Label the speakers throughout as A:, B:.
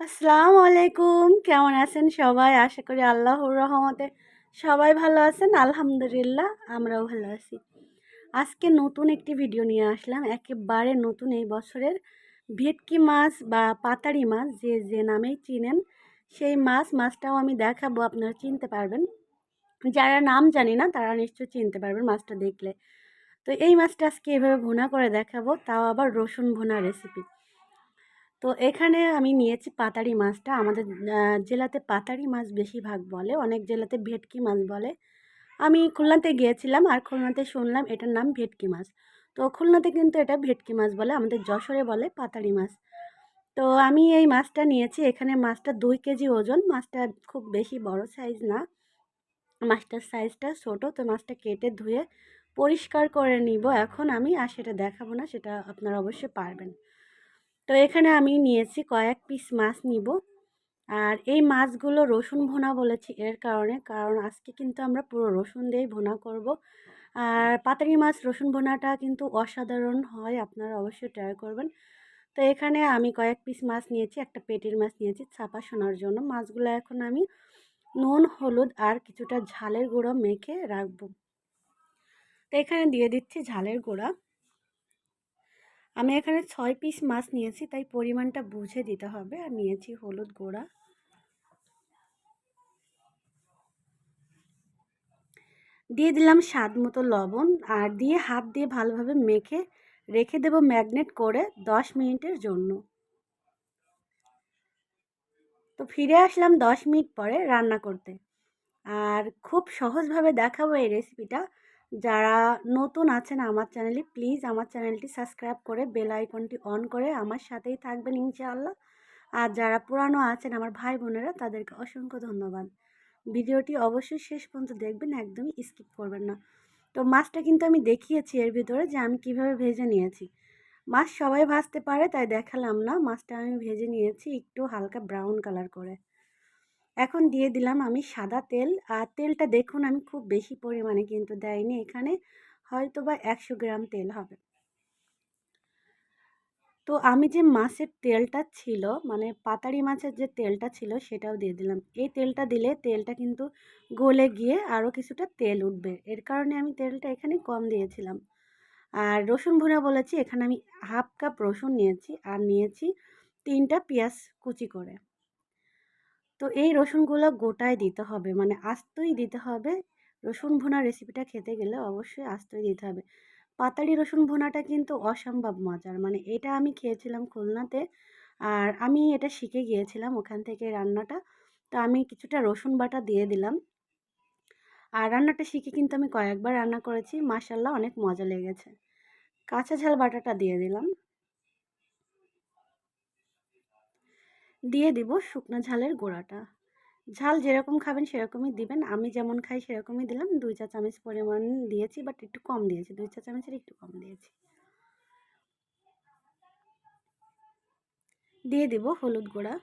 A: আসসালামু আলাইকুম কেমন আছেন সবাই? আশা করি আল্লাহর রহমতে সবাই ভালো আছেন। আলহামদুলিল্লাহ, আমরাও ভালো আছি। আজকে নতুন একটি ভিডিও নিয়ে আসলাম। একেবারে নতুন এই বছরের ভেটকি মাছ বা পাতারি মাছ, যে যে নামেই চিনেন সেই মাছ, মাছটাও আমি দেখাবো, আপনারা চিনতে পারবেন। যারা নাম জানি না, তারা নিশ্চয়ই চিনতে পারবেন মাছটা দেখলে। তো এই মাছটা আজকে এভাবে ভুনা করে দেখাবো, তাও আবার রসুন ভুনা রেসিপি তো এখানে আমি নিয়েছি পাতারি মাছটা। আমাদের জেলাতে পাতারি মাছ বেশিরভাগ বলে, অনেক জেলাতে ভেটকি মাছ বলে। আমি খুলনাতে গিয়েছিলাম আর খুলনাতে শুনলাম এটার নাম ভেটকি মাছ। তো খুলনাতে কিন্তু এটা ভেটকি মাছ বলে, আমাদের যশোরে বলে পাতারি মাছ। তো আমি এই মাছটা নিয়েছি। এখানে মাছটা দুই কেজি ওজন, মাছটা খুব বেশি বড় সাইজ না। মাছটার সাইজটা ছোটো, তো মাছটা কেটে ধুয়ে পরিষ্কার করে নিব। এখন আমি আর সেটা দেখাবো না, সেটা আপনারা অবশ্যই পারবেন। তো এখানে আমি নিয়েছি কয়েক পিস মাছ নিব। আর এই মাছগুলো রসুন ভোনা বলেছি এর কারণে, কারণ আজকে কিন্তু আমরা পুরো রসুন দিয়েই ভোনা করব। আর পাতারি মাছ রসুন ভোনাটা কিন্তু অসাধারণ হয়, আপনারা অবশ্যই ট্রাই করবেন। তো এখানে আমি কয়েক পিস মাছ নিয়েছি, একটা পেটির মাছ নিয়েছি ছাপা শোনার জন্য। মাছগুলো এখন আমি নুন, হলুদ আর কিছুটা ঝালের গুঁড়ো মেখে রাখব। তো এখানে দিয়ে দিচ্ছি ঝালের গুঁড়া। আমি এখানে ছয় পিস মাছ নিয়েছি, তাই পরিমাণটা বুঝে দিতে হবে। আর নিয়েছি হলুদ গুঁড়া। দিয়ে দিলাম স্বাদ মতো লবণ, আর দিয়ে হাত দিয়ে ভালোভাবে মেখে রেখে দেব ম্যাগনেট করে দশ মিনিটের জন্য। তো ফিরে আসলাম দশ মিনিট পরে রান্না করতে। আর খুব সহজভাবে দেখাবো এই রেসিপিটা যারা নতুন আছেন আমার চ্যানেলে, প্লিজ আমার চ্যানেলটি সাবস্ক্রাইব করে বেল আইকনটি অন করে আমার সাথেই থাকবেন ইনশাআল্লাহ। আর যারা পুরানো আছেন আমার ভাই বোনেরা, তাদেরকে অসংখ্য ধন্যবাদ। ভিডিওটি অবশ্যই শেষ পর্যন্ত দেখবেন, একদমই স্কিপ করবেন না। তো মাছটা কিন্তু আমি দেখিয়েছি এর ভিতরে যে আমি কীভাবে ভেজে নিয়েছি। মাছ সবাই ভাজতে পারে, তাই দেখালাম না। মাছটা আমি ভেজে নিয়েছি একটু হালকা ব্রাউন কালার করে। এখন দিয়ে দিলাম আমি সাদা তেল। আর তেলটা দেখুন আমি খুব বেশি পরিমাণে কিন্তু দেয়নি এখানে। হয়তো বা একশো গ্রাম তেল হবে। তো আমি যে মাছের তেলটা ছিল মানে পাতারি মাছের যে তেলটা ছিল সেটাও দিয়ে দিলাম। এই তেলটা দিলে তেলটা কিন্তু গলে গিয়ে আরও কিছুটা তেল উঠবে। এর কারণে আমি তেলটা এখানে কম দিয়েছিলাম। আর রসুন ভুনা বলেছি, এখানে আমি হাফ কাপ রসুন নিয়েছি। আর নিয়েছি তিনটা পেঁয়াজ কুচি করে। তো এই রসুনগুলো গোটায় দিতে হবে। মানে আস্তই দিতে হবে। রসুন ভুনা রেসিপিটা খেতে গেলে অবশ্যই আস্তই দিতে হবে। পাতাড়ি রসুন ভুনাটা কিন্তু অসম্ভব মজার। মানে এটা আমি খেয়েছিলাম খুলনাতে আর আমি এটা শিখে গিয়েছিলাম ওখান থেকে রান্নাটা। তো আমি কিছুটা রসুন বাটা দিয়ে দিলাম। আর রান্নাটা শিখে কিন্তু আমি কয়েকবার রান্না করেছি। মাসাল্লাহ অনেক মজা লেগেছে। কাঁচা ঝাল বাটাটা দিয়ে দিলাম। দিয়ে দিব শুকনো ঝালের গোড়াটা। ঝাল যেরকম খাবেন সেরকমই দিবেন। আমি যেমন খাই সেরকমই দিলাম। দুই চা চামচ পরিমাণ দিয়েছি বাট একটু কম দিয়েছি। দুই চা চামচের একটু কম দিয়েছি। দিয়ে দিব হলুদ গুঁড়া।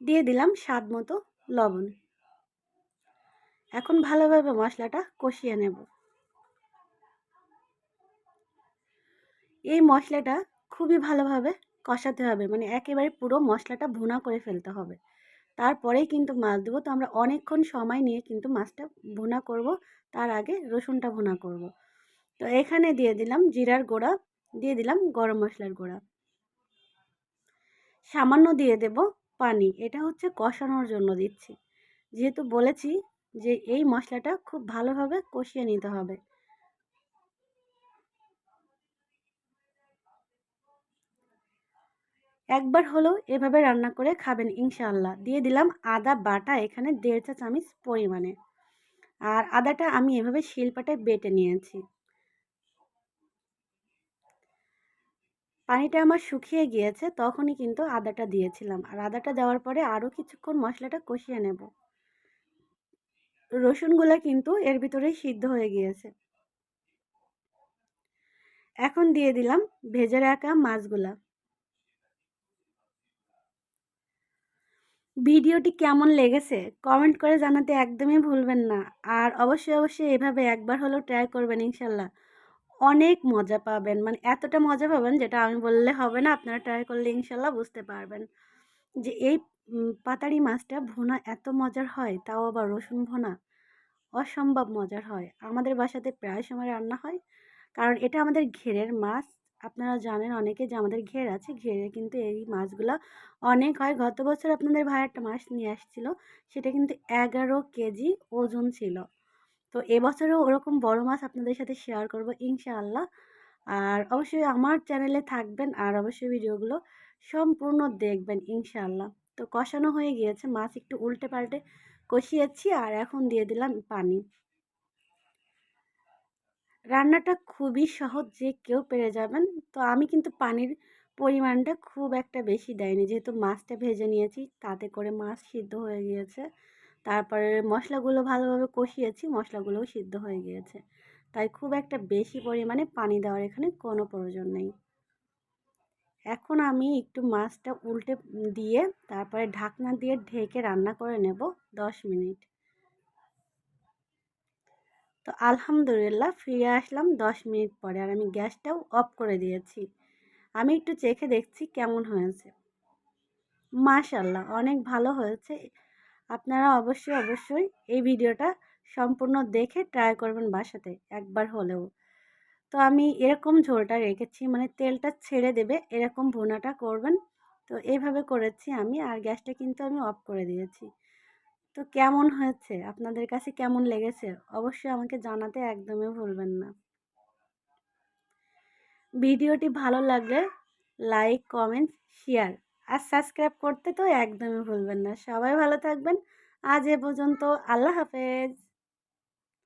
A: দিয়ে দিলাম স্বাদ মতো লবণ। এখন ভালোভাবে মশলাটা কষিয়ে নেব। এই মশলাটা খুবই ভালোভাবে কষাতে হবে। মানে একেবারে পুরো মশলাটা ভুনা করে ফেলতে হবে। তারপরেই কিন্তু মাছ দেবো। তো আমরা অনেকক্ষণ সময় নিয়ে কিন্তু মাছটা ভুনা করব। তার আগে রসুনটা ভুনা করব। তো এখানে দিয়ে দিলাম জিরার গোড়া, দিয়ে দিলাম গরম মশলার গোড়া। সামান্য দিয়ে দেব পানি। এটা হচ্ছে কষানোর জন্য দিচ্ছি। যেহেতু বলেছি যে এই মশলাটা খুব ভালোভাবে কষিয়ে নিতে হবে। একবার হলেও এভাবে রান্না করে খাবেন ইনশাআল্লাহ। দিয়ে দিলাম আদা বাটা, এখানে দেড় চা চামচ পরিমাণে। আর আদাটা আমি এভাবে শিলপাটায় বেটে নিয়েছি। পানিটা আমার শুকিয়ে গিয়েছে, তখনই কিন্তু আদাটা দিয়েছিলাম। আর আদাটা দেওয়ার পরে আরও কিছুক্ষণ মশলাটা কষিয়ে নেব। রসুনগুলো কিন্তু এর ভিতরেই সিদ্ধ হয়ে গিয়েছে। এখন দিয়ে দিলাম ভেজে রাখা মাছগুলা। ভিডিওটি কেমন লেগেছে? কমেন্ট করে জানাতে একদমই ভুলবেন না। আর অবশ্যই অবশ্যই এভাবে একবার হলেও ট্রাই করবেন ইনশাল্লাহ। অনেক মজা পাবেন। মানে এতটা মজা পাবেন যেটা আমি বললে হবে না, আপনারা ট্রাই করলে ইনশাল্লাহ বুঝতে পারবেন। যে এই পাতারি মাছটা ভোনা এত মজার হয়, তাও আবার রসুন ভোনা। অসম্ভব মজার হয়। আমাদের বাসাতে প্রায় সময় রান্না হয়। কারণ এটা আমাদের ঘেরের মাছ। আপনারা জানেন অনেকে যে আমাদের ঘের আছে, ঘেরে কিন্তু এই মাছগুলো অনেক হয়। গত বছর আপনাদের ভাই একটা মাছ নিয়ে আসছিল, সেটা কিন্তু এগারো কেজি ওজন ছিল। তো এবছরও ওরকম বড় মাছ আপনাদের সাথে শেয়ার করব ইনশাআল্লাহ। আর অবশ্যই আমার চ্যানেলে থাকবেন আর অবশ্যই ভিডিওগুলো সম্পূর্ণ দেখবেন ইনশাআল্লাহ। তো কষানো হয়ে গিয়েছে, মাছ একটু উল্টে পাল্টে কষিয়েছি আর এখন দিয়ে দিলাম পানি। রান্নাটা খুবই সহজ যে কেউ পেরে যাবেন। তো আমি কিন্তু পানির পরিমাণটা খুব একটা বেশি দেয়নি। যেহেতু মাছটা ভেজে নিয়েছি, তাতে করে মাছ সিদ্ধ হয়ে গিয়েছে। তারপরে মশলাগুলো ভালোভাবে কষিয়েছি, মশলাগুলোও সিদ্ধ হয়ে গিয়েছে। তাই খুব একটা বেশি পরিমাণে পানি দেওয়ার এখানে কোনো প্রয়োজন নেই। এখন আমি একটু মাছটা উল্টে দিয়ে তারপরে ঢাকনা দিয়ে ঢেকে রান্না করে নেব দশ মিনিট। তো আলহামদুলিল্লাহ ফিরে আসলাম দশ মিনিট পরে আর আমি গ্যাসটাও অফ করে দিয়েছি। আমি একটু চেখে দেখছি কেমন হয়েছে। মাশাল্লাহ, অনেক ভালো হয়েছে। আপনারা অবশ্যই অবশ্যই এই ভিডিওটা সম্পূর্ণ দেখে ট্রাই করবেন বাসাতে একবার হলেও। তো আমি এরকম ঝোলটা রেখেছি মানে তেলটা ছেড়ে দেবে, এরকম ভুনাটা করবেন। তো এইভাবে করেছি আমি আর গ্যাসটা কিন্তু আমি অফ করে দিয়েছি। তো কেমন হয়েছে? আপনাদের কাছে কেমন লেগেছে? অবশ্যই আমাকে জানাতে একদমই ভুলবেন না। ভিডিওটি ভালো লাগলে লাইক, কমেন্ট, শেয়ার আর সাবস্ক্রাইব করতে তো একদমই ভুলবেন না। সবাই ভালো থাকবেন। আজ এ পর্যন্ত আল্লাহ হাফেজ।